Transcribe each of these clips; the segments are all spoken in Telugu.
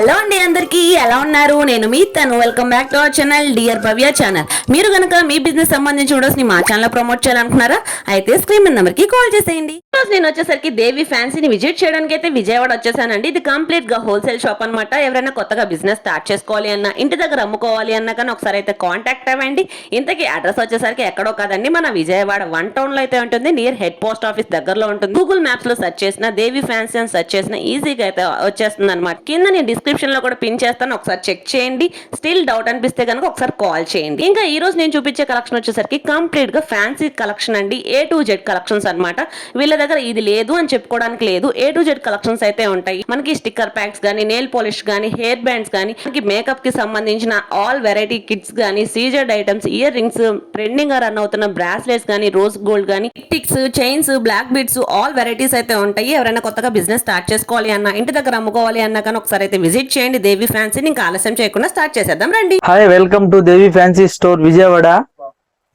హలో అండి అందరికీ ఎలా ఉన్నారు? నేను మీ తను. Welcome back to our channel dear Bhavya channel మీరు కనుక మీ బిజినెస్ సంబంధించి వీడియోస్ని మా ఛానల్ ప్రమోట్ చేయాలనుకున్నారా అయితే స్క్రీన్ నెంబర్కి కాల్ చేసేయండి. నేను వచ్చేసరికి దేవి ఫ్యాన్సీని విజిట్ చేయడానికి అయితే విజయవాడ వచ్చేసానండి. ఇది కంప్లీట్గా హోల్సేల్ షాప్ అన్నమాట. ఎవరైనా కొత్తగా బిజినెస్ స్టార్ట్ చేసుకోవాలి అన్నా ఇంటి దగ్గర అమ్ముకోవాలి అన్నా కానీ ఒకసారి అయితే కాంటాక్ట్ అవ్వండి. ఇంతకీ అడ్రస్ వచ్చేసరికి ఎక్కడో కాదండి. మన విజయవాడ వన్ టౌన్లో అయితే ఉంటుంది. నియర్ హెడ్ పోస్ట్ ఆఫీస్ దగ్గరలో ఉంటుంది. గూగుల్ మ్యాప్స్లో సెర్చ్ చేసిన దేవి ఫ్యాన్సీ అని సెర్చ్ చేసిన ఈజీగా అయితే వచ్చేస్తుంది అనమాట కింద నేను డిస్క్రిప్ డిస్క్రిప్షన్లో కూడా పిన్ చేస్తాను. ఒకసారి చెక్ చేయండి. స్టిల్ డౌట్ అనిపిస్తే కనుక ఒకసారి కాల్ చేయండి. ఇంకా ఈ రోజు నేను చూపించే కలెక్షన్ వచ్చేసరికి కంప్లీట్గా ఫ్యాన్సీ కలెక్షన్ అండి. ఏ టు జెడ్ కలెక్షన్స్ అన్నమాట. వీళ్ళ దగ్గర ఇది లేదు అని చెప్పుకోవడానికి లేదు. ఏ టు జెడ్ కలెక్షన్స్ అయితే ఉంటాయి. మనకి స్టిక్కర్ ప్యాక్స్ కానీ నెయిల్ పాలిష్ కానీ హెయిర్ బ్యాండ్స్ కానీ మనకి మేకప్కి సంబంధించిన ఆల్ వెరైటీ కిట్స్ కానీ సీజర్డ్ ఐటమ్స్ ఇయర్ రింగ్స్ ట్రెండింగ్గా రన్ అవుతున్న బ్రాస్లెట్స్ కానీ రోజ్ గోల్డ్ కానీ ticks chains black beads all varieties అయితే ఉంటాయి. ఎవరైనా కొత్తగా బిజినెస్ స్టార్ట్ చేసుకోవాలి అన్న ఇంటి దగ్గర అమ్ముకోవాలి అన్న కానీ ఒకసారి అయితే విజిట్ చేయండి దేవి ఫ్యాన్సీ ఇంకా ఆలస్యం చేయకుండా స్టార్ట్ చేసేద్దాం. రండి. Hi welcome to Devi fancy store Vijayawada.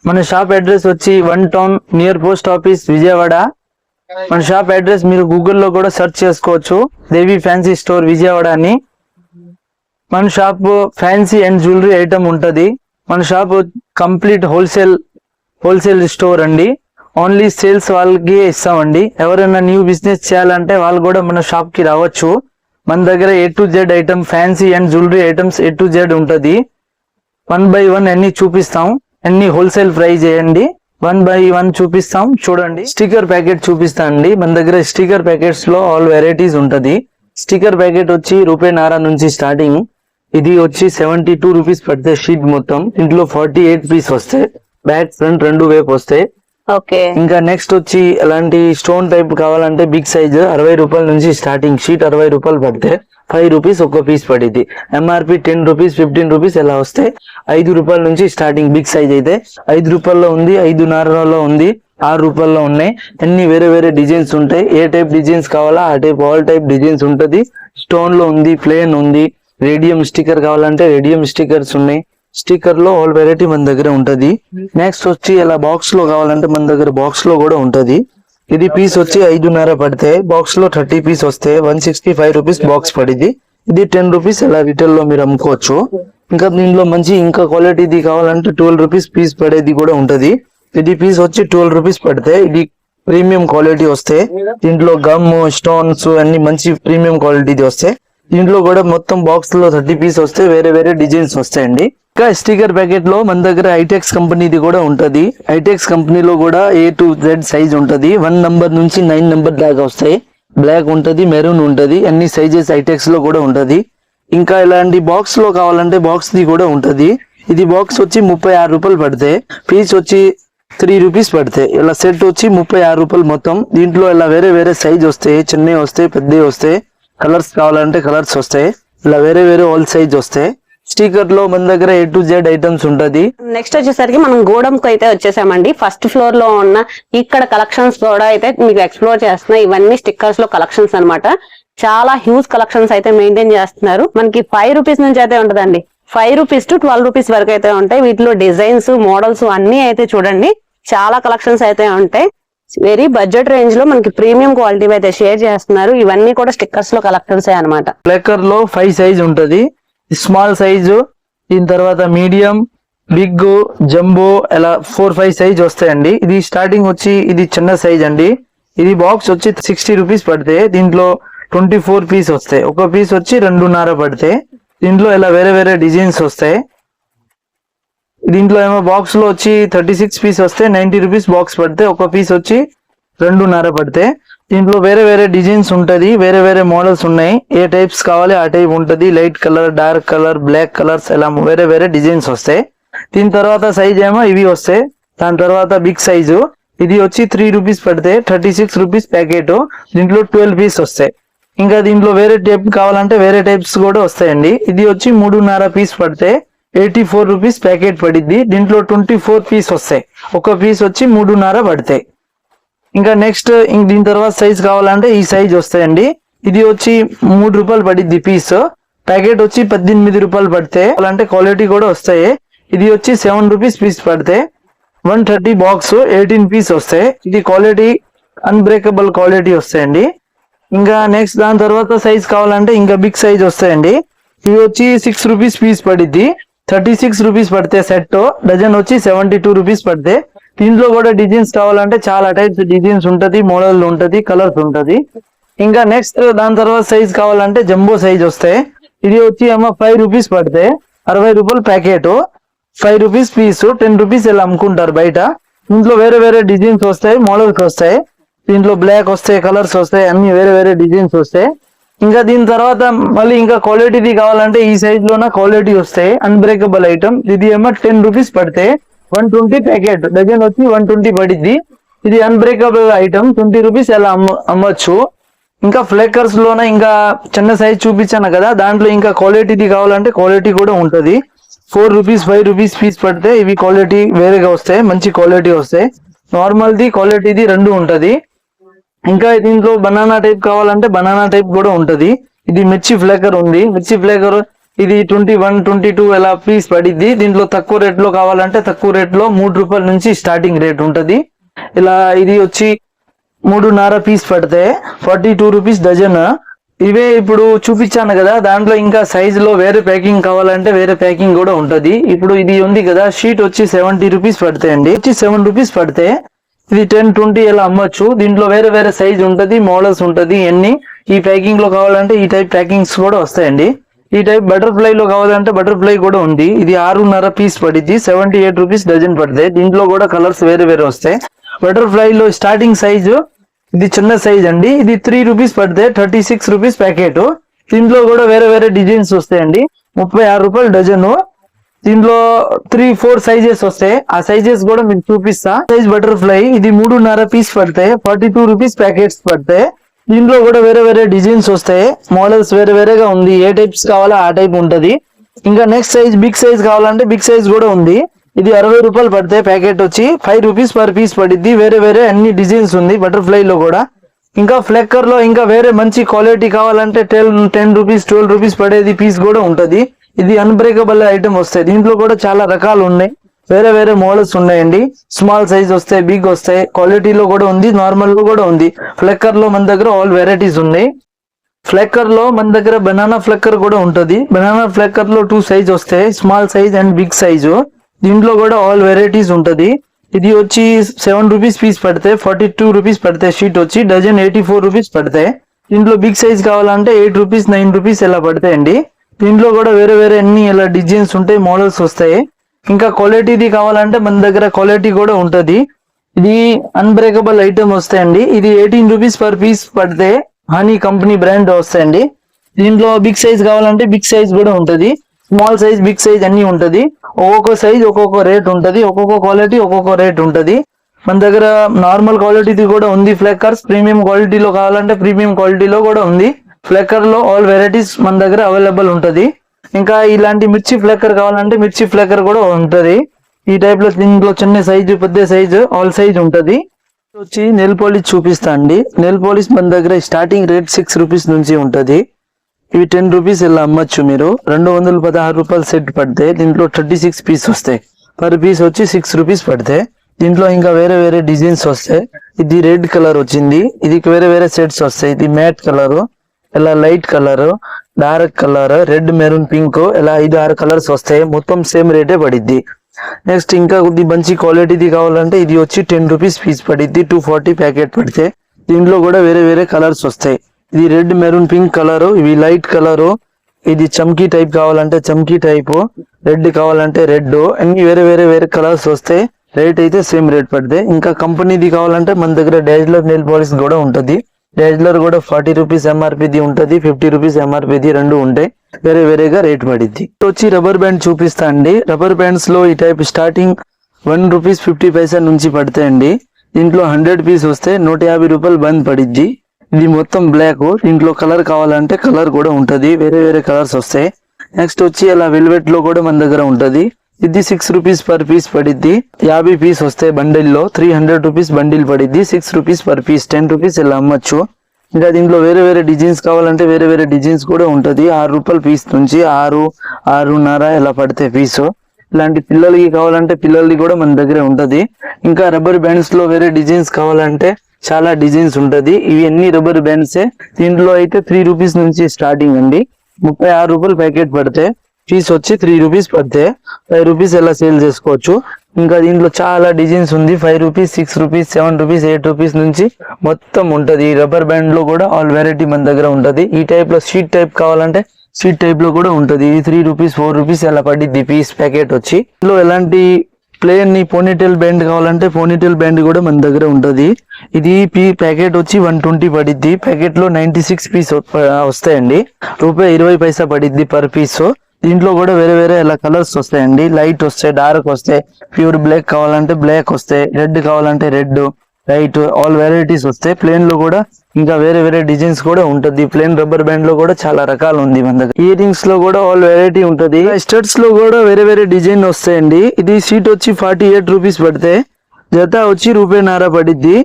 మన షాప్ అడ్రస్ వచ్చి one town near post office Vijayawada. మన షాప్ అడ్రస్ మీరు గూగుల్లో కూడా సెర్చ్ చేసుకోవచ్చు. దేవి ఫ్యాన్సీ స్టోర్ విజయవాడ అని. మన shop fancy and jewellery item ఉంటుంది. మన shop complete wholesale wholesale store అండి. ఓన్లీ సేల్స్ వాళ్ళకి ఇస్తామండి. ఎవరైనా న్యూ బిజినెస్ చేయాలంటే వాళ్ళు కూడా మన షాప్కి రావచ్చు. మన దగ్గర A to Z item fancy and jewellery items A to Z ఉంటుంది. వన్ బై వన్ అన్ని చూపిస్తాం? అన్ని హోల్సేల్ ప్రైస్ చేయండి. వన్ బై వన్ చూపిస్తాం. చూడండి. స్టిక్కర్ ప్యాకెట్ చూపిస్తా అండి. మన దగ్గర స్టిక్కర్ ప్యాకెట్స్లో ఆల్ వెరైటీస్ ఉంటుంది. స్టిక్కర్ ప్యాకెట్ వచ్చి రూపే నారా నుంచి స్టార్టింగ్ ఇది వచ్చి సెవెంటీ టూ రూపీస్ పడితే షీట్ మొత్తం. ఇంట్లో ఫార్టీ ఎయిట్ పీస్ వస్తాయి. బ్యాక్ ఫ్రంట్ రెండు వైపు వస్తాయి. ఓకే. ఇంకా నెక్స్ట్ వచ్చి అలాంటి స్టోన్ టైప్ కావాలంటే బిగ్ సైజ్ అరవై రూపాయల నుంచి స్టార్టింగ్ షీట్ అరవై రూపాయలు పడితే ఫైవ్ రూపీస్ ఒక్క పీస్ పడింది MRP ten rupees fifteen rupees ఎలా వస్తే ఐదు రూపాయల నుంచి స్టార్టింగ్ బిగ్ సైజ్ అయితే ఐదు రూపాయల్లో ఉంది ఐదున్నరలో ఉంది ఆరు రూపాయల్లో ఉన్నాయి. అన్ని వేరే వేరే డిజైన్స్ ఉంటాయి. ఏ టైప్ డిజైన్స్ కావాలా ఆ టైప్ ఆల్ టైప్ డిజైన్స్ ఉంటుంది. స్టోన్లో ఉంది ప్లేన్ ఉంది. రేడియం స్టిక్కర్ కావాలంటే రేడియం స్టిక్కర్స్ ఉన్నాయి. స్టిక్కర్లో ఆల్ వెరైటీ మన దగ్గర ఉంటది. నెక్స్ట్ వచ్చి ఇలా బాక్స్లో కావాలంటే మన దగ్గర బాక్స్లో కూడా ఉంటది. ఇది పీస్ వచ్చి ఐదున్నర పడితే బాక్స్లో థర్టీ పీస్ వస్తే one sixty five rupees box పడిద్ది. ఇది టెన్ రూపీస్ ఇలా రిటైల్లో మీరు అమ్ముకోవచ్చు. ఇంకా దీనిలో మంచి ఇంకా క్వాలిటీది కావాలంటే ట్వెల్వ్ రూపీస్ పీస్ పడేది కూడా ఉంటది. ఇది పీస్ వచ్చి ట్వెల్వ్ రూపీస్ పడితే ఇది ప్రీమియం క్వాలిటీ వస్తే దీంట్లో గమ్ స్టోన్స్ అన్ని మంచి ప్రీమియం క్వాలిటీది వస్తే దీంట్లో కూడా మొత్తం బాక్స్లో థర్టీ పీస్ వస్తే వేరే వేరే డిజైన్స్ వస్తాయండి. ఇంకా స్టిక్కర్ ప్యాకెట్లో మన దగ్గర ఐటెక్స్ కంపెనీది కూడా ఉంటది. ఐటెక్స్ కంపెనీలో కూడా ఏ టు జెడ్ సైజ్ ఉంటది. వన్ నంబర్ నుంచి నైన్ నంబర్ దాకా వస్తాయి. బ్లాక్ ఉంటది మెరూన్ ఉంటది అన్ని సైజెస్ ఐటెక్స్లో కూడా ఉంటది. ఇంకా ఇలాంటి బాక్స్లో కావాలంటే బాక్స్ ది కూడా ఉంటది. ఇది బాక్స్ వచ్చి ముప్పై ఆరు రూపాయలు పడితే పీస్ వచ్చి త్రీ రూపీస్ పడతాయి ఇలా సెట్ వచ్చి ముప్పై ఆరు రూపాయలు మొత్తం. దీంట్లో ఇలా వేరే వేరే సైజ్ వస్తాయి చిన్నవి వస్తాయి పెద్దవి వస్తాయి. కలర్స్ కావాలంటే కలర్స్ వస్తాయి. ఇలా వేరే వేరే హోల్ సైజ్ వస్తాయి. స్టిక్కర్లో మన దగ్గర ఏ టు జెడ్ ఐటమ్స్ ఉంటది. నెక్స్ట్ వచ్చేసరికి మనం గోడంకు అయితే వచ్చేసామండి. ఫస్ట్ ఫ్లోర్లో ఉన్న ఇక్కడ కలెక్షన్స్ కూడా అయితే మీకు ఎక్స్ప్లోర్ చేస్తున్నాయి ఇవన్నీ స్టిక్కర్స్లో కలెక్షన్స్ అన్నమాట. చాలా హ్యూజ్ కలెక్షన్స్ అయితే మెయింటైన్ చేస్తున్నారు. మనకి ఫైవ్ రూపీస్ నుంచి అయితే ఉంటదండి. Five rupees to twelve rupees వరకు అయితే ఉంటాయి. వీటిలో డిజైన్స్ మోడల్స్ అన్ని అయితే చూడండి. చాలా కలెక్షన్స్ అయితే ఉంటాయి. వెరీ బడ్జెట్ రేంజ్లో మనకి ప్రీమియం క్వాలిటీ అయితే షేర్ చేస్తున్నారు. ఇవన్నీ కూడా స్టిక్కర్స్లో కలెక్షన్స్ అనమాట ప్లేకర్లో ఫైవ్ సైజ్ ఉంటది. స్మాల్ సైజు దీని తర్వాత మీడియం బిగ్ జంబో ఇలా ఫోర్ ఫైవ్ సైజ్ వస్తాయండి. ఇది స్టార్టింగ్ వచ్చి ఇది చిన్న సైజ్ అండి. ఇది బాక్స్ వచ్చి సిక్స్టీ రూపీస్ పడితే దీంట్లో ట్వంటీ ఫోర్ పీస్ వస్తాయి. ఒక పీస్ వచ్చి రెండున్నర పడితే దీంట్లో ఇలా వేరే వేరే డిజైన్స్ వస్తాయి. దీంట్లో ఏమో బాక్స్లో వచ్చి థర్టీ సిక్స్ పీస్ వస్తే నైన్టీ రూపీస్ బాక్స్ పడితే ఒక పీస్ వచ్చి రెండున్నర పడితే. దీంట్లో వేరే వేరే డిజైన్స్ ఉంటుంది వేరే వేరే మోడల్స్ ఉన్నాయి. ఏ టైప్స్ కావాలి ఆ టైప్ ఉంటుంది. Light colour dark colour black colours ఇలా వేరే వేరే డిజైన్స్ వస్తాయి. దీని తర్వాత సైజ్ ఏమో ఇవి వస్తాయి. దాని తర్వాత బిగ్ సైజు ఇది వచ్చి త్రీ రూపీస్ పడితే థర్టీ సిక్స్ రూపీస్ ప్యాకెట్ దీంట్లో ట్వెల్వ్ పీస్ వస్తాయి. ఇంకా దీంట్లో వేరే టైప్ కావాలంటే వేరే టైప్స్ కూడా వస్తాయండి. ఇది వచ్చి మూడున్నర పీస్ పడితే ఎయిటీ ఫోర్ రూపీస్ ప్యాకెట్ పడిద్ది. దీంట్లో ట్వంటీ ఫోర్ పీస్ వస్తాయి. ఒక పీస్ వచ్చి మూడున్నర పడతాయి. ఇంకా నెక్స్ట్ దీని తర్వాత సైజ్ కావాలంటే ఈ సైజ్ వస్తాయండి. ఇది వచ్చి మూడు రూపాయలు పడిద్ది పీస్ ప్యాకెట్ వచ్చి పద్దెనిమిది రూపాయలు పడితే అలాంటి క్వాలిటీ కూడా వస్తాయి. ఇది వచ్చి సెవెన్ రూపీస్ పీస్ పడితే one thirty box eighteen piece వస్తాయి. ఇది క్వాలిటీ అన్బ్రేకబుల్ క్వాలిటీ వస్తాయండి. ఇంకా నెక్స్ట్ దాని తర్వాత సైజ్ కావాలంటే ఇంకా బిగ్ సైజ్ వస్తాయండి. ఇవి వచ్చి సిక్స్ రూపీస్ పీస్ పడిద్ది. థర్టీ సిక్స్ రూపీస్ పడితే సెట్ డజన్ వచ్చి సెవెంటీ టూ రూపీస్ పడితే. దీంట్లో కూడా డిజైన్స్ కావాలంటే చాలా టైప్స్ డిజైన్స్ ఉంటుంది మోడల్ ఉంటది కలర్స్ ఉంటది. ఇంకా నెక్స్ట్ దాని తర్వాత సైజ్ కావాలంటే జంబో సైజ్ వస్తాయి. ఇది వచ్చి ఏమో ఫైవ్ రూపీస్ పడితే అరవై రూపాయలు packet. Five rupees piece ten rupees ఇలా అమ్ముకుంటారు బయట. దీంట్లో వేరే వేరే డిజైన్స్ వస్తాయి మోడల్స్ వస్తాయి. దీంట్లో బ్లాక్ వస్తాయి కలర్స్ వస్తాయి అన్ని వేరే వేరే డిజైన్స్ వస్తాయి. ఇంకా దీని తర్వాత మళ్ళీ ఇంకా క్వాలిటీది కావాలంటే ఈ సైజ్ లోన క్వాలిటీ వస్తాయి అన్బ్రేకబుల్ ఐటమ్ ఇది ఏమో టెన్ రూపీస్ పడితే వన్ ట్వంటీ ప్యాకెట్ డజన్ వచ్చి వన్ ట్వంటీ పడిద్ది. ఇది అన్బ్రేకబుల్ ఐటమ్ ట్వంటీ రూపీస్ ఎలా అమ్మ అమ్మొచ్చు. ఇంకా ఫ్లేకర్స్ లోన ఇంకా చిన్న సైజ్ చూపించాను కదా. దాంట్లో ఇంకా క్వాలిటీది కావాలంటే క్వాలిటీ కూడా ఉంటుంది. Four rupees five rupees piece పడితే ఇవి క్వాలిటీ వేరేగా వస్తాయి. మంచి క్వాలిటీ వస్తాయి. నార్మల్ది క్వాలిటీది రెండు ఉంటుంది. ఇంకా దీంట్లో బనానా టైప్ కావాలంటే బనానా టైప్ కూడా ఉంటుంది. ఇది మిర్చి ఫ్లేకర్ ఉంది. మిర్చి ఫ్లేకర్ ఇది ట్వంటీ వన్ ట్వంటీ టూ ఎలా పీస్ పడిద్ది. దీంట్లో తక్కువ రేట్లో కావాలంటే తక్కువ రేట్లో మూడు రూపాయల నుంచి స్టార్టింగ్ రేట్ ఉంటుంది. ఇలా ఇది వచ్చి మూడున్నర పీస్ పడితే ఫార్టీ టూ రూపీస్ డజన్. ఇవే ఇప్పుడు చూపించాను కదా దాంట్లో ఇంకా సైజులో వేరే ప్యాకింగ్ కావాలంటే వేరే ప్యాకింగ్ కూడా ఉంటుంది. ఇప్పుడు ఇది ఉంది కదా షీట్ వచ్చి సెవెంటీ రూపీస్ పడతాయండి. వచ్చి సెవెన్ రూపీస్ పడితే ఇది టెన్ ట్వంటీ ఇలా అమ్మొచ్చు? దీంట్లో వేరే వేరే సైజ్ ఉంటుంది మోడల్స్ ఉంటుంది ఎన్ని? ఈ ప్యాకింగ్లో కావాలంటే ఈ టైప్ ప్యాకింగ్స్ కూడా వస్తాయండి. ఈ టైప్ బటర్ఫ్లై లో కావాలంటే బటర్ఫ్లై కూడా ఉంది. ఇది ఆరున్నర పీస్ పడింది సెవెంటీ ఎయిట్ రూపీస్ డజన్ పడితే. దీంట్లో కూడా కలర్స్ వేరే వేరే వస్తాయి. బటర్ఫ్లై లో స్టార్టింగ్ సైజు ఇది చిన్న సైజ్ అండి. ఇది త్రీ రూపీస్ పడితే థర్టీ సిక్స్ రూపీస్ ప్యాకెట్. దీంట్లో కూడా వేరే వేరే డిజైన్స్ వస్తాయండి. ముప్పై ఆరు రూపాయలు డజను. దీంట్లో త్రీ ఫోర్ సైజెస్ వస్తాయి. ఆ సైజెస్ కూడా మీకు చూపిస్తా. సైజ్ బటర్ఫ్లై ఇది మూడున్నర పీస్ పడతాయి. ఫార్టీ టూ రూపీస్ ప్యాకెట్స్ పడతాయి. దీంట్లో కూడా వేరే వేరే డిజైన్స్ వస్తాయి. మోడల్స్ వేరే వేరేగా ఉంది. ఏ టైప్స్ కావాలో ఆ టైప్ ఉంటది. ఇంకా నెక్స్ట్ సైజ్ బిగ్ సైజ్ కావాలంటే బిగ్ సైజ్ కూడా ఉంది. ఇది అరవై రూపాయలు పడితే ప్యాకెట్ వచ్చి. ఫైవ్ రూపీస్ పర్ పీస్ పడిద్ది. వేరే వేరే అన్ని డిజైన్స్ ఉంది బటర్ఫ్లై లో కూడా. ఇంకా ఫ్లెక్కర్లో ఇంకా వేరే మంచి క్వాలిటీ కావాలంటే ten ten rupees twelve rupees పడేది పీస్ కూడా ఉంటది. ఇది అన్బ్రేకబుల్ ఐటమ్ వస్తాయి. దీంట్లో కూడా చాలా రకాలు ఉన్నాయి. వేరే వేరే మోడల్స్ ఉన్నాయండి. స్మాల్ సైజ్ వస్తాయి బిగ్ వస్తాయి. క్వాలిటీలో కూడా ఉంది నార్మల్లో కూడా ఉంది. ఫ్లెక్కర్లో మన దగ్గర ఆల్ వెరైటీస్ ఉన్నాయి. ఫ్లెక్కర్లో మన దగ్గర బనానా ఫ్లెక్కర్ కూడా ఉంటుంది. బనానా ఫ్లెక్కర్లో టూ సైజ్ వస్తాయి small size and big size దీంట్లో కూడా ఆల్ వెరైటీస్ ఉంటుంది. ఇది వచ్చి సెవెన్ రూపీస్ పీస్ పడితే ఫార్టీ టూ రూపీస్ పడితే షీట్ వచ్చి డజన్ ఎయిటీ ఫోర్ రూపీస్ పడతాయి దీంట్లో బిగ్ సైజ్ కావాలంటే ఎయిట్ రూపీస్ నైన్ రూపీస్ ఇలా పడతాయండి. దీంట్లో కూడా వేరే వేరే అన్ని ఇలా డిజైన్స్ ఉంటాయి మోడల్స్ వస్తాయి. ఇంకా క్వాలిటీది కావాలంటే మన దగ్గర క్వాలిటీ కూడా ఉంటుంది. ఇది అన్బ్రేకబుల్ ఐటమ్ వస్తాయండి. ఇది ఎయిటీన్ రూపీస్ పర్ పీస్ పడితే హనీ కంపెనీ బ్రాండ్ వస్తాయండి. దీంట్లో బిగ్ సైజ్ కావాలంటే బిగ్ సైజ్ కూడా ఉంటుంది. స్మాల్ సైజ్ బిగ్ సైజ్ అన్ని ఉంటుంది. ఒక్కొక్క సైజ్ ఒక్కొక్క రేట్ ఉంటుంది. ఒక్కొక్క క్వాలిటీ ఒక్కొక్క రేట్ ఉంటుంది. మన దగ్గర నార్మల్ క్వాలిటీది కూడా ఉంది. ఫ్లెక్కర్స్ ప్రీమియం క్వాలిటీలో కావాలంటే ప్రీమియం క్వాలిటీలో కూడా ఉంది. ఫ్లెక్కర్లో ఆల్ వెరైటీస్ మన దగ్గర అవైలబుల్ ఉంటది. ఇంకా ఇలాంటి మిర్చి ఫ్లేకర్ కావాలంటే మిర్చి ఫ్లేకర్ కూడా ఉంటుంది. ఈ టైప్లో దీంట్లో చిన్న సైజు పెద్ద సైజు ఆల్ సైజ్ ఉంటుంది. వచ్చి నెల్ పాలిష్ చూపిస్తా అండి. నెల్ పాలిష్ మన దగ్గర స్టార్టింగ్ రేట్ సిక్స్ రూపీస్ నుంచి ఉంటుంది. ఇవి టెన్ రూపీస్ ఇలా అమ్మచ్చు మీరు. రెండు వందల పదహారు రూపాయలు సెట్ పడితే దీంట్లో థర్టీ సిక్స్ పీస్ వస్తాయి. పర్ పీస్ వచ్చి సిక్స్ రూపీస్ పడితే దీంట్లో ఇంకా వేరే వేరే డిజైన్స్ వస్తాయి. ఇది రెడ్ కలర్ వచ్చింది. ఇది వేరే వేరే సెట్స్ వస్తాయి. ఇది మ్యాట్ కలర్ ఇలా light colour dark colour red maroon pink ఇలా ఐదు ఆరు కలర్స్ వస్తాయి. మొత్తం సేమ్ రేటే పడిద్ది. నెక్స్ట్ ఇంకా కొద్ది మంచి క్వాలిటీది కావాలంటే ఇది వచ్చి టెన్ రూపీస్ పీస్ పడిద్ది. టూ ఫార్టీ ప్యాకెట్ పడితే దీంట్లో కూడా వేరే వేరే కలర్స్ వస్తాయి. ఇది రెడ్ మెరూన్ పింక్ కలర్ ఇవి లైట్ కలర్ ఇది చమ్కీ టైప్ కావాలంటే చమ్కీ టైప్ రెడ్ కావాలంటే రెడ్ అన్ని వేరే వేరే వేరే కలర్స్ వస్తాయి రేట్ అయితే సేమ్ రేట్ పడితే. ఇంకా కంపెనీది కావాలంటే మన దగ్గర డేజ్లర్ నెయిల్ పాలిష్ కూడా ఉంటుంది. డేజ్లర్ కూడా ఫార్టీ రూపీస్ ఎంఆర్పిది ఉంటుంది ఫిఫ్టీ రూపీస్ ఎంఆర్పిది రెండు ఉంటాయి. వేరే వేరేగా రేట్ పడింది వచ్చి రబ్బర్ బ్యాండ్ చూపిస్తా అండి. రబ్బర్ బ్యాండ్స్లో ఈ type starting one rupees fifty paisa నుంచి పడతాయండి దీంట్లో హండ్రెడ్ పీస్ వస్తే నూట యాభై రూపాయలు బంద్ పడిద్ది. ఇది మొత్తం బ్లాక్ దీంట్లో కలర్ కావాలంటే కలర్ కూడా ఉంటుంది. వేరే వేరే కలర్స్ వస్తాయి. నెక్స్ట్ వచ్చి అలా వెల్వెట్లో కూడా మన దగ్గర ఉంటుంది. ఇది సిక్స్ రూపీస్ పర్ పీస్ పడిద్ది. యాభై పీస్ వస్తాయి బండిల్లో three hundred rupees bundle పడిద్ది. Six rupees per piece ten rupees ఇలా అమ్మచ్చు. ఇంకా దీంట్లో వేరే వేరే డిజైన్స్ కావాలంటే వేరే వేరే డిజైన్స్ కూడా ఉంటది. ఆరు రూపాయల పీస్ నుంచి ఆరు ఆరున్నర ఇలా పడితే పీసు ఇలాంటి పిల్లలకి కావాలంటే పిల్లలకి కూడా మన దగ్గర ఉంటది. ఇంకా రబ్బర్ బ్యాండ్స్లో వేరే డిజైన్స్ కావాలంటే చాలా డిజైన్స్ ఉంటది. ఇవి అన్ని రబ్బర్ బ్యాండ్సే దీంట్లో అయితే త్రీ రూపీస్ నుంచి స్టార్టింగ్ అండి. ముప్పై ఆరు రూపాయలు ప్యాకెట్ పడితే పీస్ వచ్చి త్రీ రూపీస్ పడితే ఫైవ్ రూపీస్ ఎలా సేల్ చేసుకోవచ్చు? ఇంకా దీంట్లో చాలా డిజైన్స్ ఉంది. Five rupees six rupees seven rupees eight rupees నుంచి మొత్తం ఉంటది. రబ్బర్ బ్యాండ్లో కూడా ఆల్ వెరైటీ మన దగ్గర ఉంటుంది. ఈ టైప్లో షీట్ టైప్ కావాలంటే షీట్ టైప్లో కూడా ఉంటుంది. ఇది త్రీ రూపీస్ ఫోర్ రూపీస్ అలా పడిద్ది పీస్ ప్యాకెట్ వచ్చి. ఇందులో ఎలాంటి ప్లేన్ని పోనీటెల్ బ్యాండ్ కావాలంటే పోనీటెల్ బ్యాండ్ కూడా మన దగ్గర ఉంటుంది. ఇది పీ ప్యాకెట్ వచ్చి వన్ ట్వంటీ పడిద్ది. ప్యాకెట్లో నైన్టీ సిక్స్ పీస్ వస్తాయండి. రూపాయి ఇరవై పైసా పడిద్ది పర్ పీస్ దీంట్లో కూడా వేరే వేరే ఇలా కలర్స్ వస్తాయండి. లైట్ వస్తాయి డార్క్ వస్తాయి ప్యూర్ బ్లాక్ కావాలంటే బ్లాక్ వస్తాయి రెడ్ కావాలంటే రెడ్ లైట్ ఆల్ వెరైటీస్ వస్తాయి ప్లేన్లో కూడా ఇంకా వేరే వేరే డిజైన్స్ కూడా ఉంటది. ప్లేన్ రబ్బర్ బ్యాండ్లో కూడా చాలా రకాలు ఉంది మన దగ్గర. ఇయర్ రింగ్స్లో కూడా ఆల్ వెరైటీ ఉంటది. స్టడ్స్లో కూడా వేరే వేరే డిజైన్ వస్తాయండి. ఇది సీట్ వచ్చి ఫార్టీ ఎయిట్ రూపీస్ పడితే జత వచ్చి రూపాయిన్నర పడిద్ది.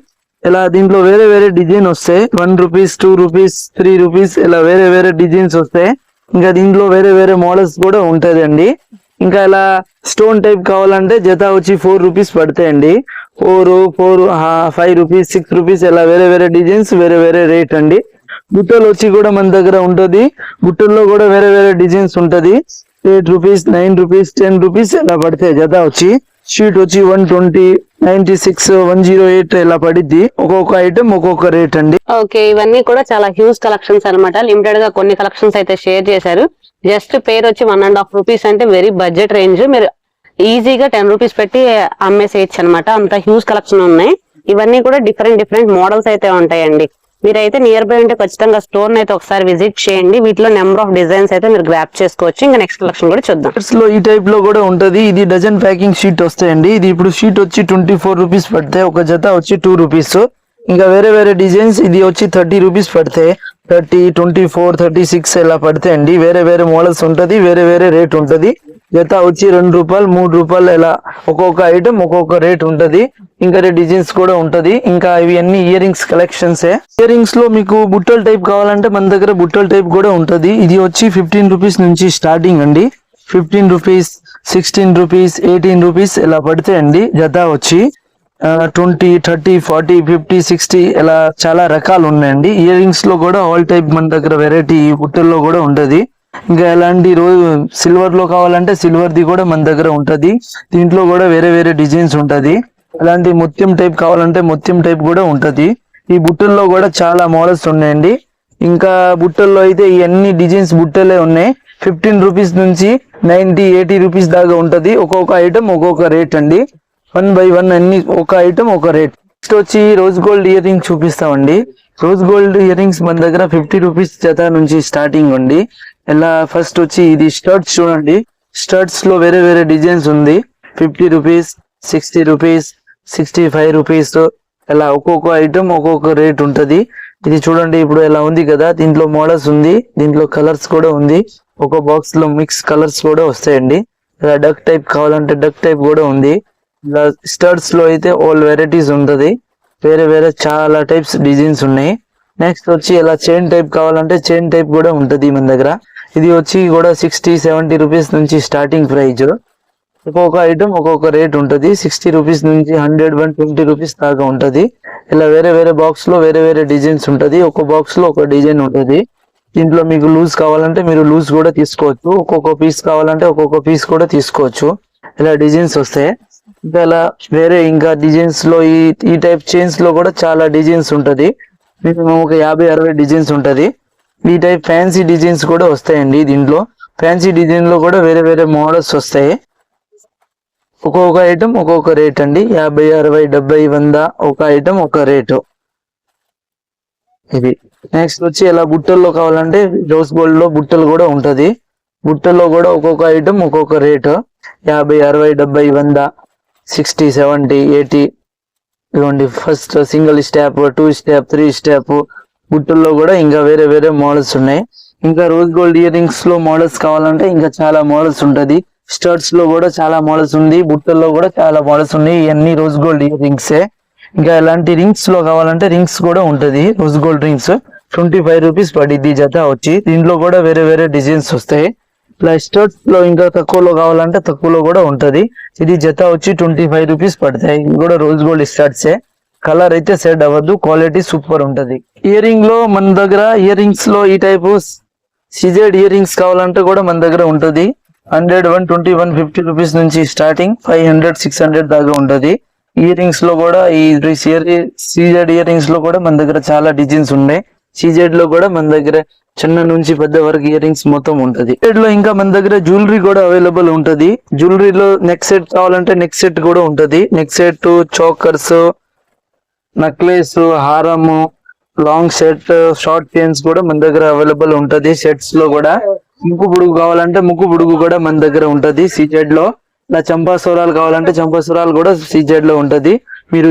ఇలా దీంట్లో వేరే వేరే డిజైన్ వస్తాయి one rupees two rupees three rupees ఇలా వేరే వేరే డిజైన్స్ వస్తాయి ఇంకా దీంట్లో వేరే వేరే మోడల్స్ కూడా ఉంటుందండి. ఇంకా ఇలా స్టోన్ టైప్ కావాలంటే జత వచ్చి ఫోర్ రూపీస్ పడతాయండి. Four four five rupees six rupees ఇలా వేరే వేరే డిజైన్స్ వేరే వేరే రేట్ అండి. బుట్టలు వచ్చి కూడా మన దగ్గర ఉంటుంది. బుట్టల్లో కూడా వేరే వేరే డిజైన్స్ ఉంటుంది. Eight rupees nine rupees ten rupees ఇలా పడతాయి జత వచ్చి. షీట్ వచ్చి one twenty ninety six one zero eight ఇలా పడిద్ది. ఒక్కొక్క ఐటమ్ ఒక్కొక్క రేట్ అండి. ఓకే ఇవన్నీ కూడా చాలా హ్యూజ్ కలెక్షన్స్ అన్నమాట. లిమిటెడ్గా కొన్ని కలెక్షన్స్ అయితే షేర్ చేశారు. జస్ట్ పేరు వచ్చి వన్ అండ్ హాఫ్ రూపీస్ అంటే వెరీ బడ్జెట్ రేంజ్ మీరు ఈజీగా టెన్ రూపీస్ పెట్టి అమ్మేసేయచ్చు అనమాట అంత హ్యూజ్ కలెక్షన్ ఉన్నాయి. ఇవన్నీ కూడా డిఫరెంట్ డిఫరెంట్ మోడల్స్ అయితే ఉంటాయండి. మీరైతే నియర్ బై ఉంటే ఖచ్చితంగా స్టోర్ అయితే ఒకసారి విజిట్ చేయండి. వీటిలో నెంబర్ ఆఫ్ డిజైన్స్ అయితే మీరు గ్రాప్ చేసుకోవచ్చు. ఇంకా నెక్స్ట్ కలెక్షన్ కూడా చూద్దాం. లో ఈ టైప్లో కూడా ఉంటది. ఇది డజన్ ప్యాకింగ్ షీట్ వస్తాయండి. ఇది ఇప్పుడు షీట్ వచ్చి ట్వంటీ ఫోర్ రూపీస్ పడతాయి. ఒక జత వచ్చి టూ రూపీస్ ఇంకా వేరే వేరే డిజైన్స్ ఇది వచ్చి థర్టీ రూపీస్ పడతాయి. Thirty twenty four thirty six ఇలా పడతాయండి. వేరే వేరే మోడల్స్ ఉంటది. వేరే వేరే రేట్ ఉంటది. జత వచ్చి రెండు రూపాయలు మూడు రూపాయలు ఇలా ఒక్కొక్క ఐటమ్ ఒక్కొక్క రేట్ ఉంటది. ఇంకా డిజైన్స్ కూడా ఉంటది. ఇంకా ఇవి అన్ని ఇయర్ రింగ్స్ కలెక్షన్స్ ఇయర్ రింగ్స్లో మీకు బుట్టల టైప్ కావాలంటే మన దగ్గర బుట్టల టైప్ కూడా ఉంటది. ఇది వచ్చి ఫిఫ్టీన్ రూపీస్ నుంచి స్టార్టింగ్ అండి. Fifteen rupees sixteen rupees eighteen rupees ఇలా పడతాయండి జత వచ్చి twenty thirty forty fifty sixty ఇలా చాలా రకాలు ఉన్నాయండి. ఇయర్ రింగ్స్లో కూడా ఆల్ టైప్ మన దగ్గర వెరైటీ బుట్టల్లో కూడా ఉంటుంది. ఇంకా ఎలాంటి రోజు సిల్వర్లో కావాలంటే సిల్వర్ ది కూడా మన దగ్గర ఉంటది. దీంట్లో కూడా వేరే వేరే డిజైన్స్ ఉంటది. అలాంటి ముత్యం టైప్ కావాలంటే ముత్యం టైప్ కూడా ఉంటది. ఈ బుట్టల్లో కూడా చాలా మోడల్స్ ఉన్నాయండి. ఇంకా బుట్టల్లో అయితే ఈ అన్ని డిజైన్స్ బుట్టలే ఉన్నాయి. ఫిఫ్టీన్ రూపీస్ నుంచి నైన్టీ ఎయిటీ రూపీస్ దాకా ఉంటది. ఒక్కొక్క ఐటమ్ ఒక్కొక్క రేట్ అండి. వన్ బై వన్ అన్ని ఒక ఐటమ్ ఒక రేట్ నెక్స్ట్ వచ్చి రోజ్ గోల్డ్ ఇయర్ రింగ్ చూపిస్తామండి. రోజ్ గోల్డ్ ఇయర్ రింగ్స్ మన దగ్గర ఫిఫ్టీ రూపీస్ జత నుంచి స్టార్టింగ్ అండి ఇలా ఫస్ట్ వచ్చి ఇది స్టర్ట్స్ చూడండి. స్టర్ట్స్లో వేరే వేరే డిజైన్స్ ఉంది. Fifty rupees sixty rupees sixty five rupees ఇలా ఒక్కొక్క ఐటమ్ ఒక్కొక్క రేట్ ఉంటది. ఇది చూడండి ఇప్పుడు ఇలా ఉంది కదా. దీంట్లో మోడల్స్ ఉంది. దీంట్లో కలర్స్ కూడా ఉంది. ఒక బాక్స్లో మిక్స్ కలర్స్ కూడా వస్తాయండి. ఇలా డక్ టైప్ కావాలంటే డక్ టైప్ కూడా ఉంది. ఇలా స్టర్ట్స్లో అయితే ఆల్ వెరైటీస్ ఉంటది. వేరే వేరే చాలా టైప్స్ డిజైన్స్ ఉన్నాయి. నెక్స్ట్ వచ్చి ఇలా చైన్ టైప్ కావాలంటే చైన్ టైప్ కూడా ఉంటుంది మన దగ్గర. ఇది వచ్చి కూడా సిక్స్టీ సెవెంటీ రూపీస్ నుంచి స్టార్టింగ్ ప్రైజ్ ఒక్కొక్క ఐటమ్ ఒక్కొక్క రేట్ ఉంటుంది. సిక్స్టీ రూపీస్ నుంచి హండ్రెడ్ వన్ ట్వంటీ రూపీస్ దాకా ఉంటుంది. ఇలా వేరే వేరే బాక్స్లో వేరే వేరే డిజైన్స్ ఉంటుంది. ఒక బాక్స్లో ఒక డిజైన్ ఉంటుంది. దీంట్లో మీకు లూజ్ కావాలంటే మీరు లూజ్ కూడా తీసుకోవచ్చు. ఒక్కొక్క పీస్ కావాలంటే ఒక్కొక్క పీస్ కూడా తీసుకోవచ్చు. ఇలా డిజైన్స్ వస్తాయి. ఇంకా ఇలా వేరే ఇంకా డిజైన్స్లో ఈ ఈ టైప్ చైన్స్లో కూడా చాలా డిజైన్స్ ఉంటుంది. మినిమం ఒక యాభై అరవై డిజైన్స్ ఉంటుంది. ఈ టైప్ ఫ్యాన్సీ డిజైన్స్ కూడా వస్తాయండి దీంట్లో. ఫ్యాన్సీ డిజైన్లో కూడా వేరే వేరే మోడల్స్ వస్తాయి. ఒక్కొక్క ఐటమ్ ఒక్కొక్క రేట్ అండి. యాభై అరవై డెబ్బై వంద ఒక ఐటమ్ ఒక రేటు ఇది. నెక్స్ట్ వచ్చి ఇలా బుట్టల్లో కావాలంటే రోజ్ గోల్డ్లో బుట్టలు కూడా ఉంటుంది. బుట్టల్లో కూడా ఒక్కొక్క ఐటమ్ ఒక్కొక్క రేటు యాభై అరవై డెబ్బై వంద సిక్స్టీ సెవెంటీ ఎయిటీ ఇదిగోండి first single stop two stop three stop బుట్టల్లో కూడా ఇంకా వేరే వేరే మోడల్స్ ఉన్నాయి. ఇంకా రోజ్ గోల్డ్ ఇయర్ రింగ్స్లో మోడల్స్ కావాలంటే ఇంకా చాలా మోడల్స్ ఉంటుంది. స్టర్ట్స్లో కూడా చాలా మోడల్స్ ఉంది. బుట్టల్లో కూడా చాలా మోడల్స్ ఉన్నాయి. ఇవన్నీ రోజ్ గోల్డ్ ఇయర్ రింగ్స్ ఇంకా ఇలాంటి రింగ్స్లో కావాలంటే రింగ్స్ కూడా ఉంటుంది. Rose gold rings twenty five rupees పడిద్ది జత వచ్చి. దీంట్లో కూడా వేరే వేరే డిజైన్స్ వస్తాయి. ప్లస్ స్టర్ట్స్లో ఇంకా తక్కువలో కావాలంటే తక్కువలో కూడా ఉంటుంది. ఇది జత వచ్చి ట్వంటీ ఫైవ్ రూపీస్ పడతాయి. ఇవి కూడా రోజ్ గోల్డ్ స్టార్ట్సే కలర్ అయితే సెట్ అవ్వద్దు. క్వాలిటీ సూపర్ ఉంటుంది. ఇయర్ రింగ్లో మన దగ్గర ఇయర్ రింగ్స్లో ఈ టైపు సిజెడ్ ఇయర్ రింగ్స్ కావాలంటే కూడా మన దగ్గర ఉంటుంది. Hundred one twenty one fifty rupees నుంచి starting five hundred six hundred దాకా ఉంటుంది. ఇయర్ రింగ్స్లో కూడా ఈ సీజెడ్ ఇయర్ రింగ్స్లో కూడా మన దగ్గర చాలా డిజైన్స్ ఉన్నాయి. సీజెడ్లో కూడా మన దగ్గర చిన్న నుంచి పెద్ద వరకు ఇయర్ రింగ్స్ మొత్తం ఉంటది. సీజెడ్లో ఇంకా మన దగ్గర జ్యువెలరీ కూడా అవైలబుల్ ఉంటది. జ్యువెలరీలో నెక్ సెట్ కావాలంటే నెక్ సెట్ కూడా ఉంటది. నెక్ సెట్ చోకర్స్ నెక్లెస్ హారము లాంగ్ సెట్ షార్ట్ చైన్స్ కూడా మన దగ్గర అవైలబుల్ ఉంటది. సెట్స్లో కూడా ముక్కు బుడుగు కావాలంటే ముక్కు బుడుగు కూడా మన దగ్గర ఉంటది. సిజెడ్లో. ఇలా చంపాసూరాలు కావాలంటే చంపాసూరాలు కూడా సిజెడ్లో ఉంటది. మీరు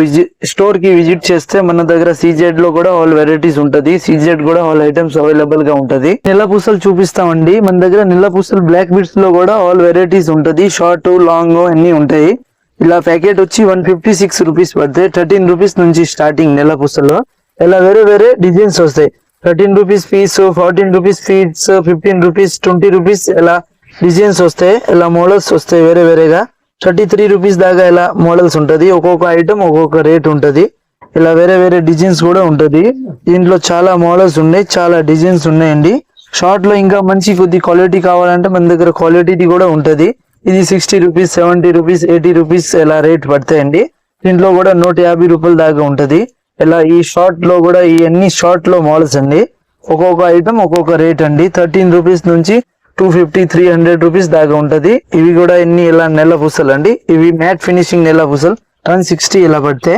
స్టోర్కి విజిట్ చేస్తే మన దగ్గర సీజెడ్లో కూడా ఆల్ వెరైటీస్ ఉంటది. సీజెడ్ కూడా ఆల్ ఐటమ్స్ అవైలబుల్గా ఉంటది. నిల్ల పూసలు చూపిస్తామండి. మన దగ్గర నిల్ల పూసలు బ్లాక్ బిట్స్లో కూడా ఆల్ వెరైటీస్ ఉంటది. షార్ట్ లాంగ్ అన్ని ఉంటాయి. ఇలా ప్యాకెట్ వచ్చి వన్ ఫిఫ్టీ సిక్స్ రూపీస్ పడతాయి థర్టీన్ రూపీస్ నుంచి స్టార్టింగ్ నెల పూసల్లో ఇలా వేరే వేరే డిజైన్స్ వస్తాయి. Thirteen rupees piece fourteen rupees feets fifteen rupees twenty rupees ఇలా డిజైన్స్ వస్తాయి. ఇలా మోడల్స్ వస్తాయి వేరే వేరేగా. థర్టీ త్రీ రూపీస్ దాకా ఇలా మోడల్స్ ఉంటుంది. ఒక్కొక్క ఐటమ్ ఒక్కొక్క రేట్ ఉంటుంది. ఇలా వేరే వేరే డిజైన్స్ కూడా ఉంటుంది. దీంట్లో చాలా మోడల్స్ ఉన్నాయి చాలా డిజైన్స్ ఉన్నాయండి. షార్ట్లో ఇంకా మంచి కొద్ది క్వాలిటీ కావాలంటే మన దగ్గర క్వాలిటీ కూడా ఉంటుంది. ఇది sixty rupees seventy rupees eighty rupees ఇలా రేట్ పడతాయండి. దీంట్లో కూడా నూట యాభై రూపాయల దాకా ఉంటుంది. ఇలా ఈ షార్ట్లో కూడా ఈ అన్ని షార్ట్లో మోడల్స్ అండి. ఒక్కొక్క ఐటమ్ ఒక్కొక్క రేట్ అండి. థర్టీన్ రూపీస్ నుంచి two fifty three hundred rupees దాకా ఉంటది. ఇవి కూడా ఎన్ని ఇలా నెల పూసలు అండి ఇవి మ్యాట్ ఫినిషింగ్ నెల పూసలు. వన్ సిక్స్టీ ఇలా పడితే.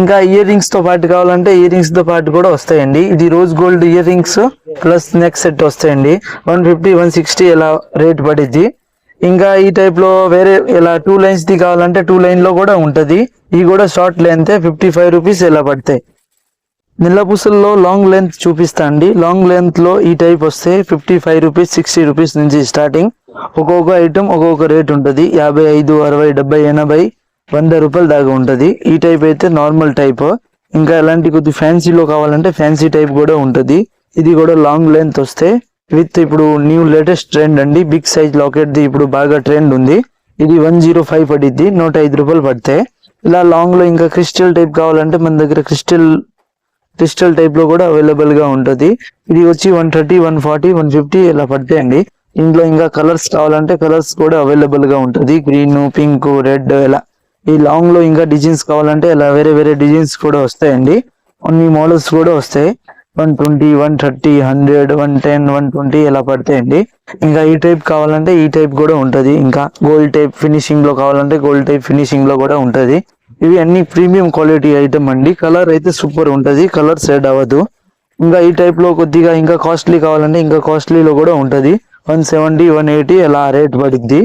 ఇంకా ఇయర్ రింగ్స్తో పాటు కావాలంటే ఇయర్ రింగ్స్తో పాటు కూడా వస్తాయండి. ఇది rose gold ear rings plus neck set వస్తాయండి. వన్ ఫిఫ్టీ వన్ సిక్స్టీ ఇలా రేట్ పడిద్ది. ఇంకా ఈ టైప్లో వేరే ఇలా టూ లైన్స్ ది కావాలంటే టూ లైన్లో కూడా ఉంటది. ఇవి కూడా short length fifty five rupees ఇలా పడతాయి. నిల్లపూసల్లో లాంగ్ లెంత్ చూపిస్తా అండి. లాంగ్ లెంత్లో ఈ టైప్ వస్తే fifty five rupees sixty rupees నుంచి స్టార్టింగ్ ఒక్కొక్క ఐటమ్ ఒక్కొక్క రేట్ ఉంటుంది. యాభై ఐదు అరవై డెబ్బై ఎనభై వంద రూపాయల దాకా ఉంటుంది. ఈ టైప్ అయితే నార్మల్ టైప్ ఇంకా ఎలాంటి కొద్ది ఫ్యాన్సీలో కావాలంటే ఫ్యాన్సీ టైప్ కూడా ఉంటుంది. ఇది కూడా లాంగ్ లెంత్ వస్తే విత్ ఇప్పుడు న్యూ లేటెస్ట్ ట్రెండ్ అండి. బిగ్ సైజ్ లాకెట్ ది ఇప్పుడు బాగా ట్రెండ్ ఉంది. ఇది వన్ జీరో ఫైవ్ పడిద్ది. నూట ఐదు రూపాయలు పడితే. ఇలా లాంగ్లో ఇంకా క్రిస్టల్ టైప్ కావాలంటే మన దగ్గర క్రిస్టల్ డిజిటల్ టైప్లో కూడా అవైలబుల్గా ఉంటుంది. ఇది వచ్చి one thirty one forty one fifty ఇలా పడతాయండి ఇంట్లో ఇంకా కలర్స్ కావాలంటే కలర్స్ కూడా అవైలబుల్గా ఉంటది. గ్రీన్ పింక్ రెడ్ ఇలా. ఈ లాంగ్లో ఇంకా డిజైన్స్ కావాలంటే ఇలా వేరే వేరే డిజైన్స్ కూడా వస్తాయండి. కొన్ని మోడల్స్ కూడా వస్తాయి. One twenty one thirty hundred one ten one twenty ఇలా పడతాయండి ఇంకా ఈ టైప్ కావాలంటే ఈ టైప్ కూడా ఉంటుంది. ఇంకా గోల్డ్ టైప్ ఫినిషింగ్లో కావాలంటే గోల్డ్ టైప్ ఫినిషింగ్లో కూడా ఉంటుంది. ఇవి అన్ని ప్రీమియం క్వాలిటీ ఐటమ్ అండి. కలర్ అయితే సూపర్ ఉంటది. కలర్ షేడ్ అవ్వదు. ఇంకా ఈ టైప్లో కొద్దిగా ఇంకా కాస్ట్లీ కావాలంటే ఇంకా కాస్ట్లీలో కూడా ఉంటది. వన్ సెవెంటీ వన్ ఎయిటీ అలా రేట్ పడుద్ది.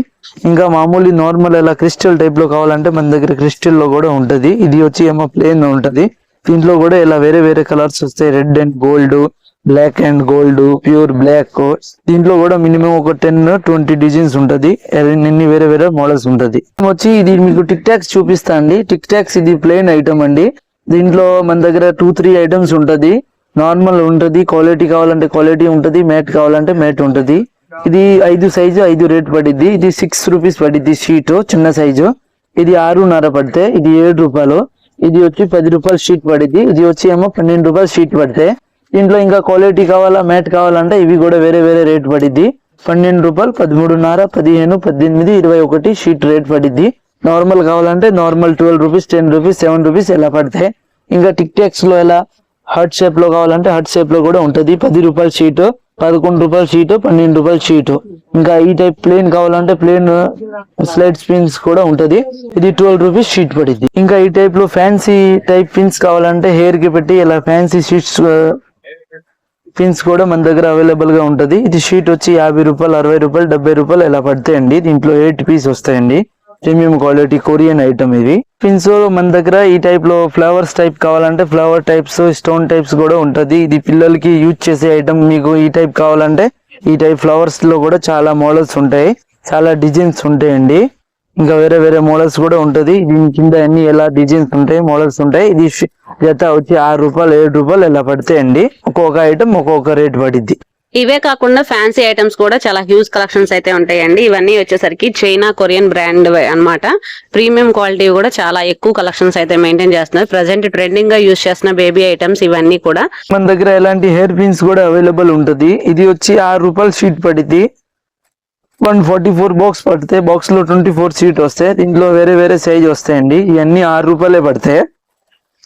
ఇంకా మామూలు నార్మల్ ఇలా క్రిస్టల్ టైప్లో కావాలంటే మన దగ్గర క్రిస్టల్లో కూడా ఉంటుంది. ఇది వచ్చి ఏమో ప్లేన్ ఉంటది. దీంట్లో కూడా ఇలా వేరే వేరే కలర్స్ వస్తాయి. Red and gold black and gold pure black దీంట్లో కూడా మినిమం ఒక టెన్ ట్వంటీ డిజైన్స్ ఉంటది. ఎన్ని వేరే వేరే మోడల్స్ ఉంటది. వచ్చి ఇది మీకు టిక్ టాక్స్ చూపిస్తా అండి. టిక్ టాక్స్ ఇది ప్లెయిన్ ఐటమ్ అండి. దీంట్లో మన దగ్గర టూ త్రీ ఐటమ్స్ ఉంటది. నార్మల్ ఉంటది. క్వాలిటీ కావాలంటే క్వాలిటీ ఉంటది. మ్యాట్ కావాలంటే మ్యాట్ ఉంటుంది. ఇది ఐదు సైజు ఐదు రేట్ పడిద్ది. ఇది సిక్స్ రూపీస్ పడిద్ది షీట్ చిన్న సైజు ఇది ఆరున్నర పడితే ఇది ఏడు రూపాయలు. ఇది వచ్చి పది రూపాయలు షీట్ పడిద్ది. ఇది వచ్చి ఏమో పన్నెండు రూపాయలు షీట్ పడితే. దీంట్లో ఇంకా క్వాలిటీ కావాలా మ్యాట్ కావాలంటే ఇవి కూడా వేరే వేరే రేట్ పడిద్ది. పన్నెండు రూపాయలు పదమూడున్నర పదిహేను పద్దెనిమిది ఇరవై ఒకటి షీట్ రేట్ పడిద్ది. నార్మల్ కావాలంటే normal twelve rupees ten rupees seven rupees ఎలా పడతాయి ఇంకా టిక్ టాక్స్లో ఎలా హార్ట్ షేప్లో కావాలంటే హార్ట్ షేప్లో కూడా ఉంటది. పది రూపాయల షీట్ పదకొండు రూపాయల షీట్ పన్నెండు రూపాయల షీట్ ఇంకా ఈ టైప్ ప్లేన్ కావాలంటే ప్లేన్ స్లైడ్ పిన్స్ కూడా ఉంటది. ఇది ట్వెల్వ్ రూపీస్ షీట్ పడింది ఇంకా ఈ టైప్లో ఫ్యాన్సీ టైప్ పిన్స్ కావాలంటే హెయిర్కి పెట్టి ఇలా ఫ్యాన్సీ షీట్స్ పిన్స్ కూడా మన దగ్గర అవైలబుల్గా ఉంటది. ఇది షీట్ వచ్చి యాభై రూపాయలు అరవై రూపాయలు డెబ్బై రూపాయలు ఇలా పడతాయండి. దీంట్లో ఎయిట్ పీస్ వస్తాయండి. ప్రీమియం క్వాలిటీ కొరియన్ ఐటమ్ ఇది. పిన్స్ మన దగ్గర ఈ టైప్లో ఫ్లవర్స్ టైప్ కావాలంటే ఫ్లవర్ టైప్స్ స్టోన్ టైప్స్ కూడా ఉంటది. ఇది పిల్లలకి యూజ్ చేసే ఐటమ్ మీకు ఈ టైప్ కావాలంటే ఈ టైప్ ఫ్లవర్స్లో కూడా చాలా మోడల్స్ ఉంటాయి. చాలా డిజైన్స్ ఉంటాయండి. ఇంకా వేరే వేరే మోడల్స్ కూడా ఉంటది. దీని కింద అన్ని ఎలా డిజైన్స్ ఉంటాయి మోడల్స్ ఉంటాయి. ఇది జత వచ్చి ఆరు రూపాయలు ఏడు రూపాయలు ఇలా పడతాయండి ఒక్కొక్క ఐటమ్ ఒక్కొక్క రేట్ పడిద్ది. ఇవే కాకుండా ఫ్యాన్సీ ఐటమ్స్ కూడా చాలా హ్యూజ్ కలెక్షన్స్ అయితే ఉంటాయండి. ఇవన్నీ వచ్చేసరికి చైనా కొరియన్ బ్రాండ్ అన్నమాట. ప్రీమియం క్వాలిటీ కూడా చాలా ఎక్కువ కలెక్షన్స్ అయితే మెయింటైన్ చేస్తున్నారు. ప్రజెంట్ ట్రెండింగ్గా యూస్ చేస్తున్న బేబీ ఐటమ్స్ ఇవన్నీ కూడా. మన దగ్గర ఎలాంటి హెయిర్ పిన్స్ కూడా అవైలబుల్ ఉంటది. ఇది వచ్చి ఆరు రూపాయలు షీట్ పడిద్ది. వన్ ఫార్టీ ఫోర్ బాక్స్ పడితే బాక్స్లో ట్వంటీ ఫోర్ సీట్ వస్తాయి. దీంట్లో వేరే వేరే సైజ్ వస్తాయండి. ఇవన్నీ ఆరు రూపాయలే పడతాయి.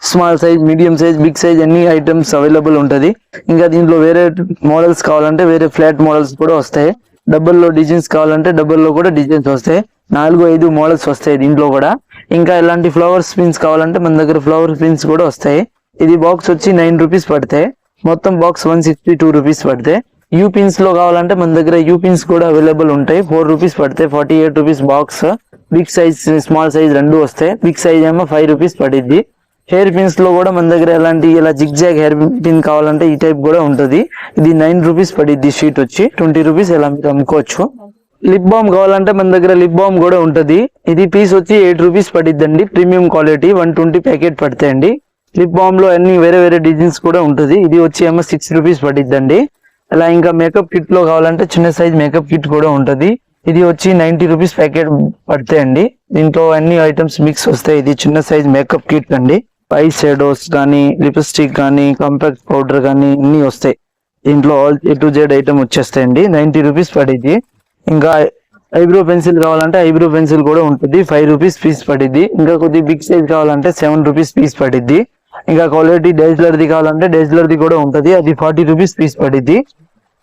Small size medium size big size అన్ని ఐటమ్స్ అవైలబుల్ ఉంటుంది. ఇంకా దీంట్లో వేరే మోడల్స్ కావాలంటే వేరే ఫ్లాట్ మోడల్స్ కూడా వస్తాయి. డబ్బుల్లో డిజైన్స్ కావాలంటే డబ్బుల్లో కూడా డిజైన్స్ వస్తాయి. నాలుగు ఐదు మోడల్స్ వస్తాయి దీంట్లో కూడా. ఇంకా ఇలాంటి ఫ్లవర్స్ పిన్స్ కావాలంటే మన దగ్గర ఫ్లవర్ పిన్స్ కూడా వస్తాయి. ఇది బాక్స్ వచ్చి నైన్ రూపీస్ పడతాయి. మొత్తం box one sixty two rupees పడతాయి. యూపిన్స్లో లో కావాలంటే మన దగ్గర యూపిన్స్ కూడా అవైలబుల్ ఉంటాయి. ఫోర్ రూపీస్ పడతాయి forty eight rupees box big size small size రెండు వస్తాయి. బిగ్ సైజ్ ఏమో ఫైవ్ రూపీస్ పడిద్ది. హెయిర్ పిన్స్లో కూడా మన దగ్గర ఎలాంటి ఇలా జిగ్ జాగ్ హెయిర్ పిన్ కావాలంటే ఈ టైప్ కూడా ఉంటుంది. ఇది నైన్ రూపీస్ పడిద్ది షీట్ వచ్చి. ట్వంటీ రూపీస్ ఇలా మీరు అమ్ముకోవచ్చు. లిప్ బామ్ కావాలంటే మన దగ్గర లిప్ బామ్ కూడా ఉంటుంది. ఇది పీస్ వచ్చి eight rupees పడిద్దండి. Premium quality one twenty packet పడతాయండి లిప్ బామ్లో అన్ని వేరే వేరే డిజైన్స్ కూడా ఉంటుంది. ఇది వచ్చి ఏమో సిక్స్ రూపీస్ పడిద్దండి. అలా ఇంకా మేకప్ కిట్లో కావాలంటే చిన్న సైజ్ మేకప్ కిట్ కూడా ఉంటుంది. ఇది వచ్చి నైన్టీ రూపీస్ ప్యాకెట్ పడతాయండి దీంట్లో అన్ని ఐటమ్స్ మిక్స్ వస్తాయి. ఇది చిన్న సైజ్ మేకప్ కిట్ అండి. ఐ షాడోస్ కానీ లిప్స్టిక్ కానీ కాంపాక్ట్ పౌడర్ కానీ అన్ని వస్తాయి. దీంట్లో all A to Z item వచ్చేస్తాయండి నైన్టీ రూపీస్ పడిద్ది. ఇంకా ఐబ్రో పెన్సిల్ కావాలంటే ఐబ్రో పెన్సిల్ కూడా ఉంటుంది. ఫైవ్ రూపీస్ పీస్ పడిద్ది. ఇంకా కొద్ది బిగ్ సైజ్ కావాలంటే సెవెన్ రూపీస్ పీస్ పడిద్ది. ఇంకా క్వాలిటీ డేజ్లర్ది కావాలంటే డేజ్లర్ది కూడా ఉంటది. అది ఫార్టీ రూపీస్ పీస్ పడిద్ది.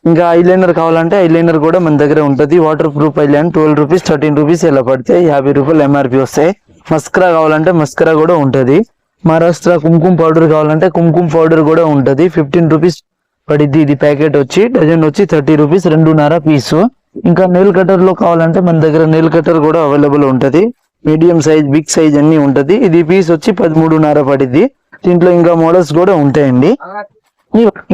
ఇంకా ఐలైనర్ కావాలంటే ఐలైనర్ కూడా మన దగ్గర ఉంటుంది. Waterproof eyeliner twelve rupees thirteen rupees ఇలా పడితే యాభై రూపాయలు ఎంఆర్పి వస్తాయి. మస్కరా కావాలంటే మస్కరా కూడా ఉంటుంది. మహారాష్ట్ర కుంకుమ పౌడర్ కావాలంటే కుంకుమ పౌడర్ కూడా ఉంటుంది. ఫిఫ్టీన్ రూపీస్ పడిద్ది ఇది ప్యాకెట్ వచ్చి. డజన్ వచ్చి థర్టీ రూపీస్ రెండున్నర పీసు ఇంకా నెయిల్ కటర్లో కావాలంటే మన దగ్గర నెయిల్ కటర్ కూడా అవైలబుల్ ఉంటుంది. మీడియం సైజ్ బిగ్ సైజ్ అన్ని ఉంటది. ఇది పీస్ వచ్చి పదమూడున్నర పడిద్ది. దీంట్లో ఇంకా మోడల్స్ కూడా ఉంటాయండి.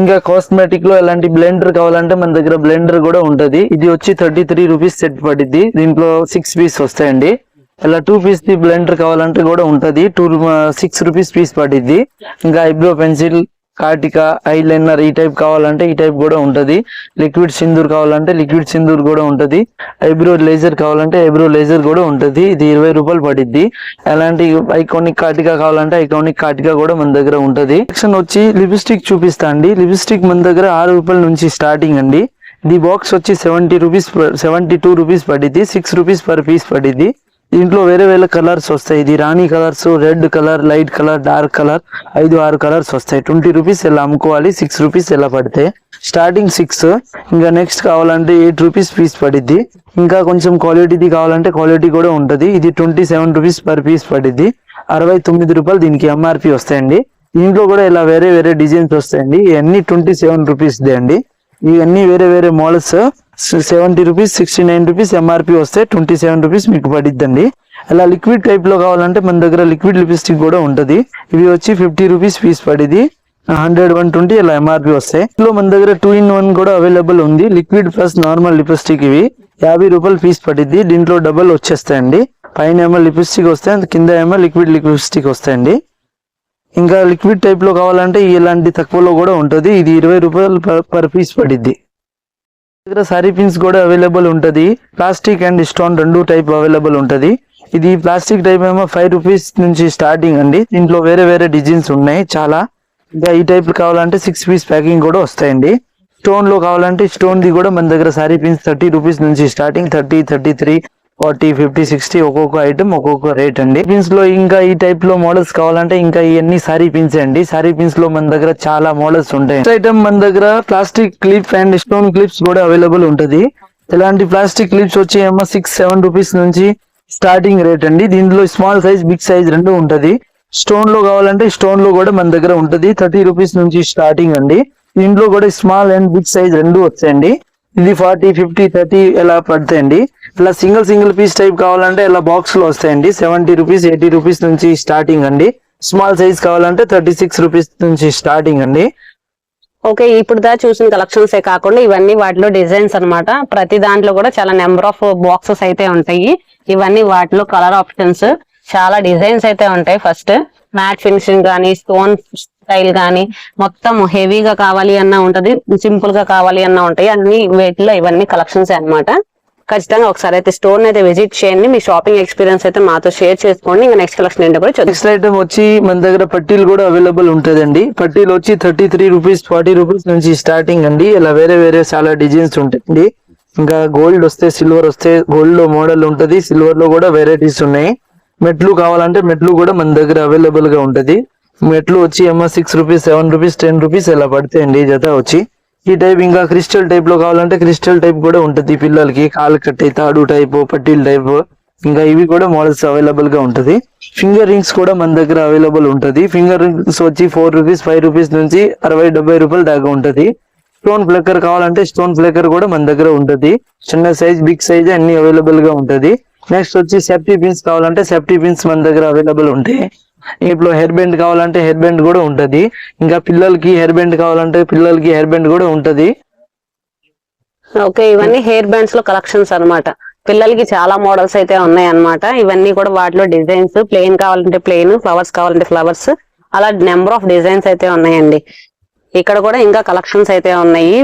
ఇంకా కాస్మెటిక్లో ఎలాంటి బ్లెండర్ కావాలంటే మన దగ్గర బ్లెండర్ కూడా ఉంటది. ఇది వచ్చి థర్టీ త్రీ రూపీస్ సెట్ పడిద్ది. దీంట్లో సిక్స్ పీస్ వస్తాయండి. ఇలా టూ పీస్ ది బ్లెండర్ కావాలంటే కూడా ఉంటది. టూ సిక్స్ రూపీస్ పీస్ పడిద్ది. ఇంకా ఐబ్రో పెన్సిల్ కాటిక ఐ లైనర్ ఈ టైప్ కావాలంటే ఈ టైప్ కూడా ఉంటుంది. లిక్విడ్ సింధూర్ కావాలంటే లిక్విడ్ సింధూర్ కూడా ఉంటుంది. ఐబ్రో లేజర్ కావాలంటే ఐబ్రో లేజర్ కూడా ఉంటుంది. ఇది ఇరవై రూపాయలు పడిద్ది. అలాంటి ఐకానిక్ కాటిక కావాలంటే ఐకానిక్ కాటిక కూడా మన దగ్గర ఉంటుంది. సెక్షన్ వచ్చి లిప్స్టిక్ చూపిస్తా అండి. లిప్స్టిక్ మన దగ్గర ఆరు రూపాయల నుంచి స్టార్టింగ్ అండి. ది బాక్స్ వచ్చి seventy rupees seventy two rupees పడిద్ది. Six rupees per piece పడిద్ది. దీంట్లో వేరే వేరే కలర్స్ వస్తాయి. ఇది రాణి colours red colour light colour dark colour ఐదు ఆరు కలర్స్ వస్తాయి. ట్వంటీ రూపీస్ ఎలా అమ్ముకోవాలి? సిక్స్ రూపీస్ ఎలా పడితే. Starting six. ఇంకా నెక్స్ట్ కావాలంటే ఎయిట్ రూపీస్ పీస్ పడిద్ది. ఇంకా కొంచెం క్వాలిటీది కావాలంటే క్వాలిటీ కూడా ఉంటుంది. ఇది twenty seven rupees per piece పడిద్ది. అరవై తొమ్మిది రూపాయలు దీనికి ఎంఆర్పి వస్తాయండి. దీంట్లో కూడా ఇలా వేరే వేరే డిజైన్స్ వస్తాయండి. ఇవన్నీ ట్వంటీ సెవెన్ రూపీస్దే అండి. ఇవన్నీ వేరే వేరే models. Seventy rupees sixty nine rupees MRP వస్తే ట్వంటీ సెవెన్ రూపీస్ మీకు పడిద్దండి. అలా లిక్విడ్ టైప్లో కావాలంటే మన దగ్గర లిక్విడ్ లిప్స్టిక్ కూడా ఉంటుంది. ఇవి వచ్చి ఫిఫ్టీ రూపీస్ ఫీజ్ పడిది. హండ్రెడ్ వన్ ట్వంటీ ఇలా ఎంఆర్పి వస్తాయి ఇందులో మన దగ్గర టూ ఇన్ వన్ కూడా అవైలబుల్ ఉంది. లిక్విడ్ ప్లస్ నార్మల్ లిప్స్టిక్ ఇవి. యాభై రూపాయలు ఫీజ్ పడిద్ది. దీంట్లో డబల్ వచ్చేస్తాయండి. పైన ఏమో లిప్స్టిక్ వస్తాయి కింద ఏమో లిక్విడ్ లిప్స్టిక్ వస్తాయండి. ఇంకా లిక్విడ్ టైప్లో కావాలంటే ఇలాంటి తక్కువలో కూడా ఉంటుంది. ఇది ఇరవై రూపాయలు పర్ పీస్ పడిద్ది. దగ్గర సారీ పిన్స్ కూడా అవైలబుల్ ఉంటది. ప్లాస్టిక్ అండ్ స్టోన్ రెండు టైప్ అవైలబుల్ ఉంటది. ఇది ప్లాస్టిక్ టైప్ ఏమో ఫైవ్ రూపీస్ నుంచి స్టార్టింగ్ అండి. దీంట్లో వేరే వేరే డిజైన్స్ ఉన్నాయి చాలా. ఇంకా ఈ టైప్ కావాలంటే సిక్స్ పీస్ ప్యాకింగ్ కూడా వస్తాయండి. స్టోన్లో కావాలంటే స్టోన్ ది కూడా మన దగ్గర సారీ పిన్స్ థర్టీ రూపీస్ నుంచి starting thirty thirty three forty fifty sixty ఒక్కొక్క ఐటమ్ ఒక్కొక్క రేట్ అండి. పిన్స్లో ఇంకా ఈ టైప్లో మోడల్స్ కావాలంటే ఇంకా ఇవన్నీ సారీ పిన్స్ అండి. సారీ పిన్స్లో మన దగ్గర చాలా మోడల్స్ ఉంటాయి. ఐటమ్ మన దగ్గర plastic clip and stone clips కూడా అవైలబుల్ ఉంటది. ఇలాంటి ప్లాస్టిక్ క్లిప్స్ వచ్చి ఏమో సిక్స్ సెవెన్ రూపీస్ నుంచి స్టార్టింగ్ రేట్ అండి. దీంట్లో స్మాల్ సైజ్ బిగ్ సైజ్ రెండు ఉంటది. స్టోన్లో కావాలంటే స్టోన్లో కూడా మన దగ్గర ఉంటది. థర్టీ రూపీస్ నుంచి స్టార్టింగ్ అండి. దీంట్లో కూడా స్మాల్ అండ్ బిగ్ సైజ్ రెండు వచ్చాయండి. ఇది ఫార్టీ ఫిఫ్టీ థర్టీ ఇలా పడతాయండి? ఇలా సింగిల్ సింగిల్ పీస్ టైప్ కావాలంటే ఇలా బాక్స్లో వస్తాయండి. సెవెంటీ రూపీస్ ఎయిటీ రూపీస్ నుంచి స్టార్టింగ్ అండి. స్మాల్ సైజ్ కావాలంటే థర్టీ సిక్స్ రూపీస్ నుంచి స్టార్టింగ్ అండి. ఓకే ఇప్పుడు దా చూసిన కలెక్షన్స్ ఏ కాకుండా ఇవన్నీ వాటిలో డిజైన్స్ అనమాట ప్రతి దాంట్లో కూడా చాలా నెంబర్ ఆఫ్ బాక్సెస్ అయితే ఉంటాయి. ఇవన్నీ వాటిలో కలర్ ఆప్షన్స్ చాలా డిజైన్స్ అయితే ఉంటాయి. ఫస్ట్ మ్యాట్ ఫినిషింగ్ కానీ స్టోన్ స్టైల్ కానీ మొత్తం హెవీగా కావాలి అన్నా ఉంటది సింపుల్గా కావాలి అన్నా ఉంటాయి. అన్ని వీటిలో ఇవన్నీ కలెక్షన్స్ అన్నమాట. ఖచ్చితంగా ఒకసారి అయితే స్టోర్ అయితే విజిట్ చేయండి. మీ షాపింగ్ ఎక్స్పీరియన్స్ అయితే మాతో షేర్ చేసుకోండి. ఇంకా నెక్స్ట్ కలెక్షన్ ఏంటో కూడా నెక్స్ట్ ఐటమ్ వచ్చి మన దగ్గర పట్టీలు కూడా అవైలబుల్ ఉంటుందండి. పట్టీలు వచ్చి thirty three rupees forty rupees నుంచి స్టార్టింగ్ అండి. ఇలా వేరే వేరే చాలా డిజైన్స్ ఉంటాయండి. ఇంకా గోల్డ్ వస్తే సిల్వర్ వస్తే గోల్డ్లో మోడల్ ఉంటది. సిల్వర్లో కూడా వెరైటీస్ ఉన్నాయి. మెట్లు కావాలంటే మెట్లు కూడా మన దగ్గర అవైలబుల్గా ఉంటది. మెట్లు వచ్చి ఏమో six rupees seven rupees ten rupees ఇలా పడతాయండి జత వచ్చి. ఈ టైప్ ఇంకా క్రిస్టల్ టైప్లో కావాలంటే క్రిస్టల్ టైప్ కూడా ఉంటది పిల్లలకి. కాలు కట్టే తాడు టైప్ పట్టీల టైప్ ఇంకా ఇవి కూడా మోడల్స్ అవైలబుల్గా ఉంటది. ఫింగర్ రింగ్స్ కూడా మన దగ్గర అవైలబుల్ ఉంటది. ఫింగర్ రింగ్స్ వచ్చి ఫోర్ రూపీస్ ఫైవ్ రూపీస్ నుంచి అరవై డెబ్బై రూపాయల దాకా ఉంటది. స్టోన్ ఫ్లెక్కర్ కావాలంటే స్టోన్ ఫ్లెక్కర్ కూడా మన దగ్గర ఉంటది. చిన్న సైజ్ బిగ్ సైజ్ అన్ని అవైలబుల్గా ఉంటది. నెక్స్ట్ వచ్చి సేఫ్టీ పిన్స్ కావాలంటే సేఫ్టీ పిన్స్ మన దగ్గర అవైలబుల్ ఉంటాయి. ఇప్పుడు హెయిర్ బ్యాండ్ కావాలంటే హెయిర్ బ్యాండ్ కూడా ఉంటుంది. ఇంకా పిల్లలకి హెయిర్ బ్యాండ్ కావాలంటే పిల్లలకి హెయిర్ బ్యాండ్ కూడా ఉంటుంది. ఓకే ఇవన్నీ హెయిర్ బ్యాండ్స్లో కలెక్షన్స్ అన్నమాట. పిల్లలకి చాలా మోడల్స్ అయితే ఉన్నాయి అన్నమాట ఇవన్నీ కూడా వాటిలో డిజైన్స్ ప్లెయిన్ కావాలంటే ప్లెయిన్ ఫ్లవర్స్ కావాలంటే ఫ్లవర్స్ అలా నెంబర్ ఆఫ్ డిజైన్స్ అయితే ఉన్నాయండి. ఇక్కడ కూడా ఇంకా కలెక్షన్స్ అయితే ఉన్నాయి.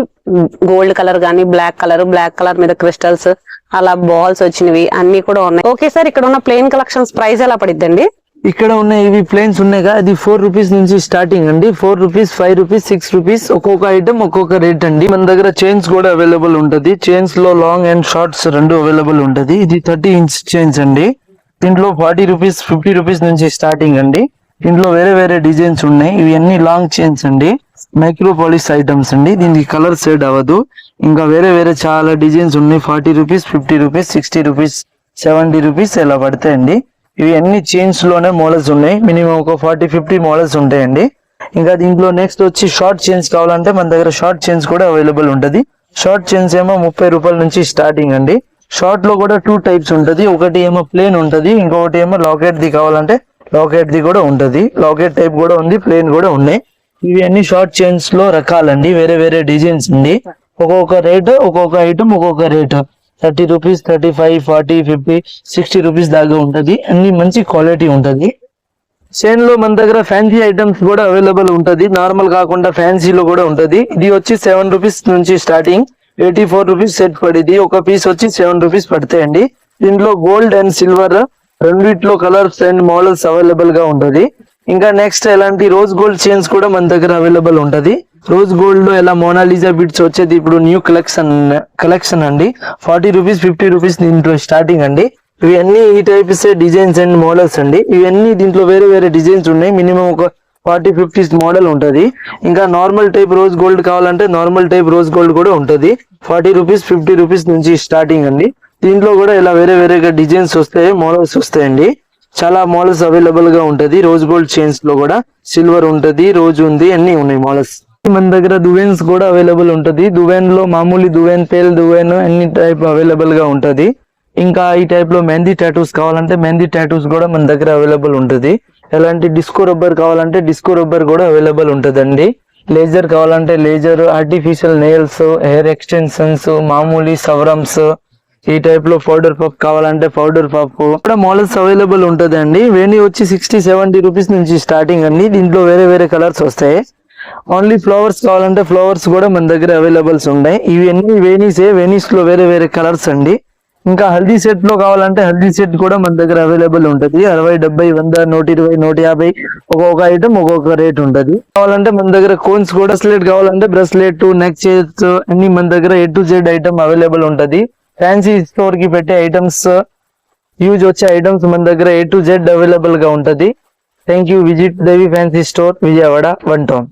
గోల్డ్ కలర్ గానీ బ్లాక్ కలర్ బ్లాక్ కలర్ మీద క్రిస్టల్స్ అలా బాల్స్ వచ్చినవి అన్ని కూడా ఉన్నాయి. ఓకే సార్ ఇక్కడ ఉన్న ప్లెయిన్ కలెక్షన్స్ ప్రైస్ ఎలా పడిద్దండి? ఇక్కడ ఉన్న ఇవి ప్లేన్స్ ఉన్నాయిగా. అది ఫోర్ రూపీస్ నుంచి స్టార్టింగ్ అండి. Four rupees five rupees six rupees ఒక్కొక్క ఐటమ్ ఒక్కొక్క రేట్ అండి. మన దగ్గర చైన్స్ కూడా అవైలబుల్ ఉంటది. చైన్స్లో లాంగ్ అండ్ షార్ట్స్ రెండు అవైలబుల్ ఉంటది. ఇది థర్టీ ఇంచ్ చైన్స్ అండి. దీంట్లో ఫార్టీ రూపీస్ ఫిఫ్టీ రూపీస్ నుంచి స్టార్టింగ్ అండి. దీంట్లో వేరే వేరే డిజైన్స్ ఉన్నాయి. ఇవి అన్ని లాంగ్ చైన్స్ అండి. మైక్రోపాలిస్ ఐటమ్స్ అండి. దీనికి కలర్ షేడ్ అవ్వదు. ఇంకా వేరే వేరే చాలా డిజైన్స్ ఉన్నాయి. Forty rupees fifty rupees sixty rupees seventy rupees ఇలా పడతాయండి. ఇవి అన్ని చైన్స్లోనే మోడల్స్ ఉన్నాయి. మినిమం ఒక ఫార్టీ ఫిఫ్టీ మోడల్స్ ఉంటాయండి. ఇంకా దీంట్లో నెక్స్ట్ వచ్చి షార్ట్ చైన్స్ కావాలంటే మన దగ్గర షార్ట్ చైన్స్ కూడా అవైలబుల్ ఉంటది. షార్ట్ చైన్స్ ఏమో ముప్పై రూపాయల నుంచి స్టార్టింగ్ అండి. షార్ట్లో కూడా టూ టైప్స్ ఉంటది. ఒకటి ఏమో ప్లేన్ ఉంటది. ఇంకొకటి ఏమో లాకెట్ ది కావాలంటే లాకెట్ ది కూడా ఉంటది. లాకెట్ టైప్ కూడా ఉంది ప్లేన్ కూడా ఉన్నాయి. ఇవి అన్ని షార్ట్ చైన్స్లో రకాలండి. వేరే వేరే డిజైన్స్ ఉంది ఒక్కొక్క రేట్ ఒక్కొక్క ఐటమ్ ఒక్కొక్క rate thirty rupees thirty five forty fifty sixty rupees దాకా ఉంటుంది. అన్ని మంచి క్వాలిటీ ఉంటుంది. చైన్లో మన దగ్గర ఫ్యాన్సీ ఐటమ్స్ కూడా అవైలబుల్ ఉంటుంది. నార్మల్ కాకుండా ఫ్యాన్సీలో కూడా ఉంటుంది. ఇది వచ్చి సెవెన్ రూపీస్ నుంచి starting eighty four rupees set పడింది ఒక పీస్ వచ్చి సెవెన్ రూపీస్ పడతాయండి దీంట్లో గోల్డ్ అండ్ సిల్వర్ రెండిట్లో కలర్స్ అండ్ మోడల్స్ అవైలబుల్గా ఉంటుంది. ఇంకా నెక్స్ట్ ఎలాంటి రోజ్ గోల్డ్ చైన్స్ కూడా మన దగ్గర అవైలబుల్ ఉంటుంది. రోజ్ గోల్డ్లో ఎలా మోనాలిజా బిట్స్ వచ్చేది? ఇప్పుడు న్యూ కలెక్షన్ కలెక్షన్ అండి. ఫార్టీ రూపీస్ ఫిఫ్టీ రూపీస్ దీంట్లో స్టార్టింగ్ అండి. ఇవన్నీ ఈ టైప్స్ డిజైన్స్ అండ్ మోడల్స్ అండి. ఇవన్నీ దీంట్లో వేరే వేరే డిజైన్స్ ఉన్నాయి. మినిమం ఒక ఫార్టీ ఫిఫ్టీ మోడల్ ఉంటుంది. ఇంకా నార్మల్ టైప్ రోజ్ గోల్డ్ కావాలంటే నార్మల్ టైప్ రోజ్ గోల్డ్ కూడా ఉంటుంది. ఫార్టీ రూపీస్ ఫిఫ్టీ రూపీస్ నుంచి స్టార్టింగ్ అండి. దీంట్లో కూడా ఇలా వేరే వేరేగా డిజైన్స్ వస్తాయి మోడల్స్ వస్తాయండి చాలా మోడల్స్ అవైలబుల్గా ఉంటుంది. రోజ్ గోల్డ్ చైన్స్లో కూడా. సిల్వర్ ఉంటుంది రోజు ఉంది అన్ని ఉన్నాయి మోడల్స్. మన దగ్గర దువెన్స్ కూడా అవైలబుల్ ఉంటది. దువెన్లో మామూలు దువెన్ పేల్ దువెన్ అన్ని టైప్ అవైలబుల్గా ఉంటుంది. ఇంకా ఈ టైప్లో మెహందీ టాటూస్ కావాలంటే మెహందీ టాటూస్ కూడా మన దగ్గర అవైలబుల్ ఉంటుంది. ఎలాంటి డిస్కో రబ్బర్ కావాలంటే డిస్కో రబ్బర్ కూడా అవైలబుల్ ఉంటదండి. లేజర్ కావాలంటే laser artificial nails hair extensions మామూలు సవరమ్స్ ఈ టైప్లో పౌడర్ పప్ కావాలంటే పౌడర్ పఫ్ కూడా మోడల్స్ అవైలబుల్ ఉంటదండి. వేణి వచ్చి సిక్స్టీ సెవెంటీ రూపీస్ నుంచి స్టార్టింగ్ అండి. దీంట్లో వేరే వేరే కలర్స్ వస్తాయి. ఓన్లీ ఫ్లవర్స్ కావాలంటే ఫ్లవర్స్ కూడా మన దగ్గర అవైలబుల్స్ ఉన్నాయి. ఇవన్నీ వేనీసే వేనీస్లో వేరే వేరే కలర్స్ అండి. ఇంకా హల్దీ సెట్లో కావాలంటే హల్దీ సెట్ కూడా మన దగ్గర అవైలబుల్ ఉంటుంది. అరవై డెబ్బై వంద నూట ఇరవై నూట యాభై ఒక్కొక్క ఐటమ్ ఒక్కొక్క రేట్ ఉంటుంది. కావాలంటే మన దగ్గర కోన్స్ కూడా బ్రెస్లెట్ కావాలంటే బ్రెస్లెట్ నెక్ చైర్స్ అన్ని మన దగ్గర A to Z item available ఉంటది. ఫ్యాన్సీ స్టోర్కి పెట్టే ఐటమ్స్ యూజ్ వచ్చే ఐటమ్స్ మన దగ్గర ఏ టు జెడ్ అవైలబుల్గా thank you visit Devi fancy store Vijayawada one town